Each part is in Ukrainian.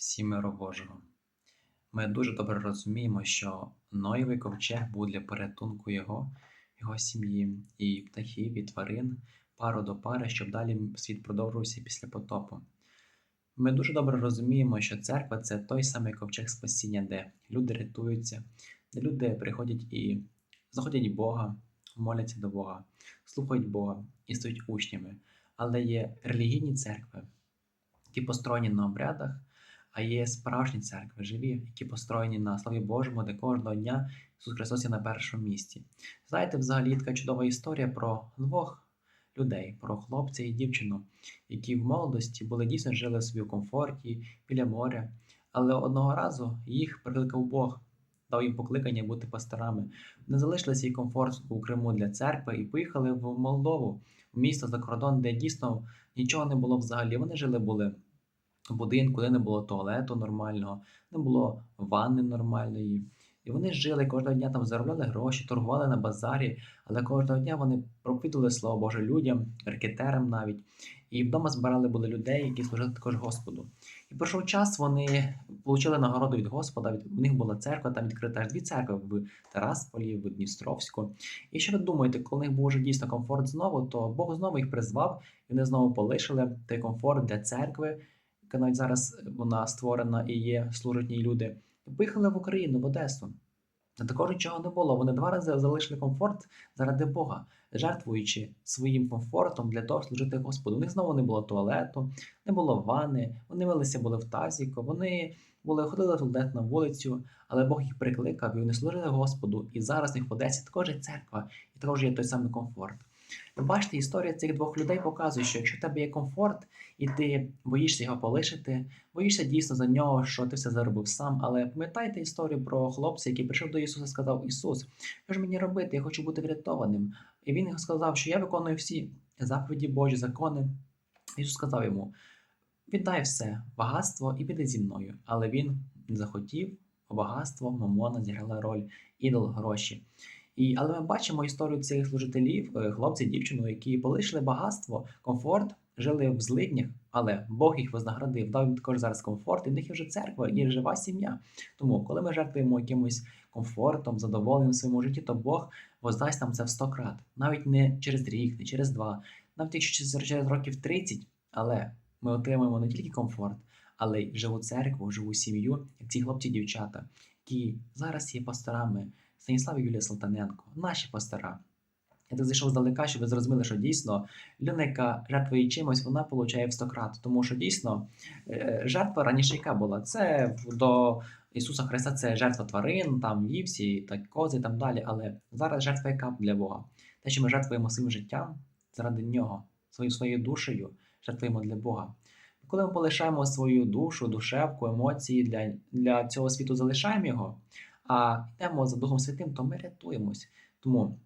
Сімеро Божого. Ми дуже добре розуміємо, що Ноєвий ковчег був для порятунку його, його сім'ї, і птахів, і тварин, пару до пари, щоб далі світ продовжувався після потопу. Ми дуже добре розуміємо, що церква це той самий ковчег спасіння, де люди рятуються, де люди приходять і знаходять Бога, моляться до Бога, слухають Бога і стають учнями. Але є релігійні церкви, які построєні на обрядах, а є справжні церкви, живі, які построєні на славі Божому, де кожного дня Ісус Христос є на першому місці. Знаєте, взагалі така чудова історія про двох людей, про хлопця і дівчину, які в молодості були дійсно жили собі в комфорті біля моря, але одного разу їх прикликав Бог. Дав їм покликання бути пасторами. Вони залишили свій комфорт у Криму для церкви і поїхали в Молдову, в місто за кордон, де дійсно нічого не було взагалі. Вони жили були будинку, де не було туалету нормального, не було ванни нормальної. І вони жили кожного дня там заробляли гроші, торгували на базарі, але кожного дня вони проповідували слово Боже людям, рекетерам навіть. І вдома збирали були людей, які служили також Господу. І пройшов час, вони отримали нагороду від Господа. Від у них була церква, там відкрита дві церкви в Тарасполі, в Дністровську. І що ви думаєте, коли в них був вже дійсно комфорт знову, то Бог знову їх призвав, і вони знову полишили той комфорт для церкви, яка навіть зараз вона створена і є, служать ній люди. Поїхали в Україну, в Одесу. Та також нічого не було. Вони два рази залишили комфорт заради Бога, жертвуючи своїм комфортом для того, служити Господу. У них знову не було туалету, не було ванни, вони милися були в тазіку, вони були ходили в туалет на вулицю, але Бог їх прикликав і вони служили Господу. І зараз них в Одесі також є церква, і також є той самий комфорт. Ви бачите, історія цих двох людей показує, що якщо в тебе є комфорт, і ти боїшся його полишити, боїшся дійсно за нього, що ти все заробив сам. Але пам'ятайте історію про хлопця, який прийшов до Ісуса і сказав: Ісус, що ж мені робити? Я хочу бути врятованим. І він сказав, що я виконую всі заповіді Божі, закони. Ісус сказав йому: віддай все багатство і піди зі мною. Але він не захотів, багатство, мамона зіграла роль, ідол гроші. І, але ми бачимо історію цих служителів, е, хлопців, дівчину, які полишили багатство, комфорт, жили в злиднях, але Бог їх вознаградив, дав їм також зараз комфорт, і в них є вже церква і жива сім'я. Тому, коли ми жертвуємо якимось комфортом, задоволенням в своєму житті, то Бог воздасть нам це в сто крат. Навіть не через рік, не через два, навіть якщо через років 30, але ми отримуємо не тільки комфорт, але й живу церкву, живу сім'ю, як ці хлопці, дівчата, які зараз є пасторами. Станіслав і Юлія Салтаненко, наші пастора. Я так зайшов здалека, щоб ви зрозуміли, що дійсно людина, яка жертвує чимось, вона получає в 100 крат. Тому що дійсно е, жертва раніше яка була? Це до Ісуса Христа це жертва тварин, там вівсі, так кози і так далі. Але зараз жертва яка для Бога? Те, що ми жертвуємо своїм життям заради нього, своєю своєю душею, жертвуємо для Бога. Коли ми полишаємо свою душу, душевку, емоції для, для цього світу, залишаємо його а йдемо за Духом Святим, то ми рятуємось. Тому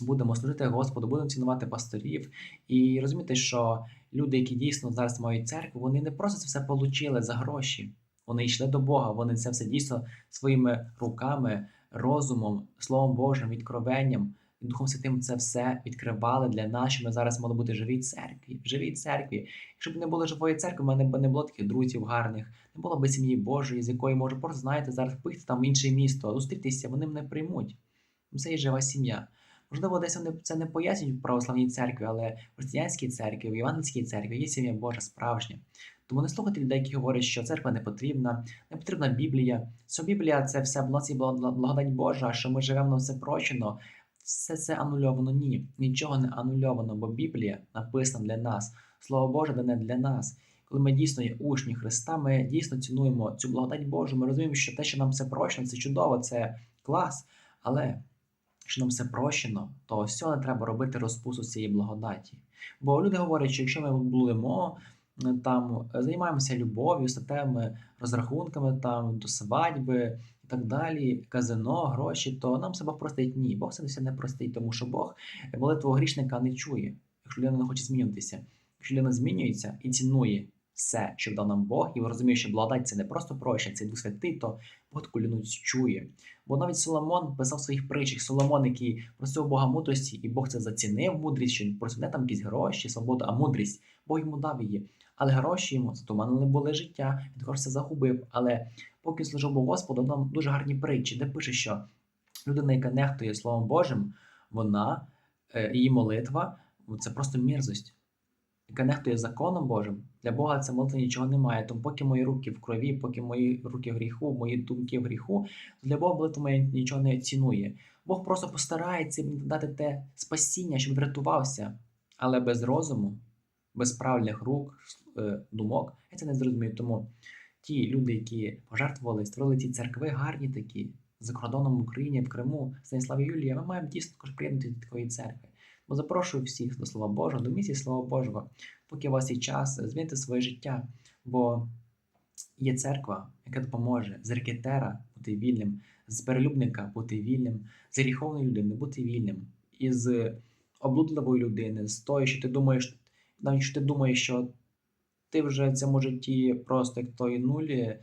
будемо служити Господу, будемо цінувати пасторів і розуміти, що люди, які дійсно зараз мають церкву, вони не просто це все отримали за гроші. Вони йшли до Бога, вони це все дійсно своїми руками, розумом, Словом Божим, відкровенням. І Духом Святим це все відкривали для нас, що ми зараз мали бути живій церкві, в живій церкві. Якщо б не було живої церкви, в мене б не було таких друзів гарних, не було б сім'ї Божої, з якої може просто знаєте, зараз поїхати там в інше місто, зустрітися, вони мене приймуть. Це є жива сім'я. Можливо, десь вони це не пояснюють в православній церкві, але в християнській церкві, в євангельській церкві є сім'я Божа справжня. Тому не слухайте людей, які говорять, що церква не потрібна, не потрібна Біблія. Що Біблія це все благодать Божа, що ми живемо на все прощено все це анульовано. Ні, нічого не анульовано, бо Біблія написана для нас. Слово Боже дане для нас. Коли ми дійсно є учні Христа, ми дійсно цінуємо цю благодать Божу. Ми розуміємо, що те, що нам все прощено, це чудово, це клас. Але якщо нам все прощено, то ось не треба робити розпусу цієї благодаті. Бо люди говорять, що якщо ми блудимо, там займаємося любов'ю, статевими розрахунками там до свадьби і так далі, казино, гроші, то нам себе простить ні. Бог це все не простить, тому що Бог молитву грішника не чує, якщо людина не хоче змінюватися. Якщо людина змінюється і цінує все, що дав нам Бог, і розуміє, що благодать це не просто прощення, це Дух Святий, то Бог таку людину чує. Бо навіть Соломон писав в своїх притчах, Соломон, який просив Бога мудрості, і Бог це зацінив мудрість, що він просив не там якісь гроші, свободу, а мудрість. Бог йому дав її. Але гроші йому затуманили були життя, він також все загубив. Але поки служив Богу Господу, нам дуже гарні притчі, де пише, що людина, яка нехтує Словом Божим, вона, е, її молитва це просто мерзость. Яка нехтує законом Божим, для Бога це молитва нічого немає. Тому поки мої руки в крові, поки мої руки в гріху, мої думки в гріху, для Бога молитва моя нічого не цінує. Бог просто постарається дати те спасіння, щоб врятувався. Але без розуму, без правильних рук, е, думок, я це не зрозумію. Тому ті люди, які пожертвували, створили ці церкви, гарні такі, за кордоном в Україні, в Криму, Станіславі Юлія, ми маємо дійсно також приєднати до такої церкви. Бо запрошую всіх до Слова Божого, до місії Слова Божого, поки у вас є час, змінити своє життя. Бо є церква, яка допоможе з рекетера бути вільним, з перелюбника бути вільним, з гріховної людини бути вільним, із облудливої людини, з тої, що ти думаєш, навіть що ти думаєш, що ти вже в цьому житті просто як тої нулі,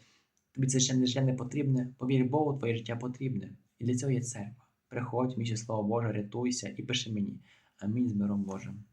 тобі це ще не, ще не потрібне. Повір Богу, твоє життя потрібне. І для цього є церква. Приходь, місія Слово Боже, рятуйся і пиши мені. Амінь з миром Божим.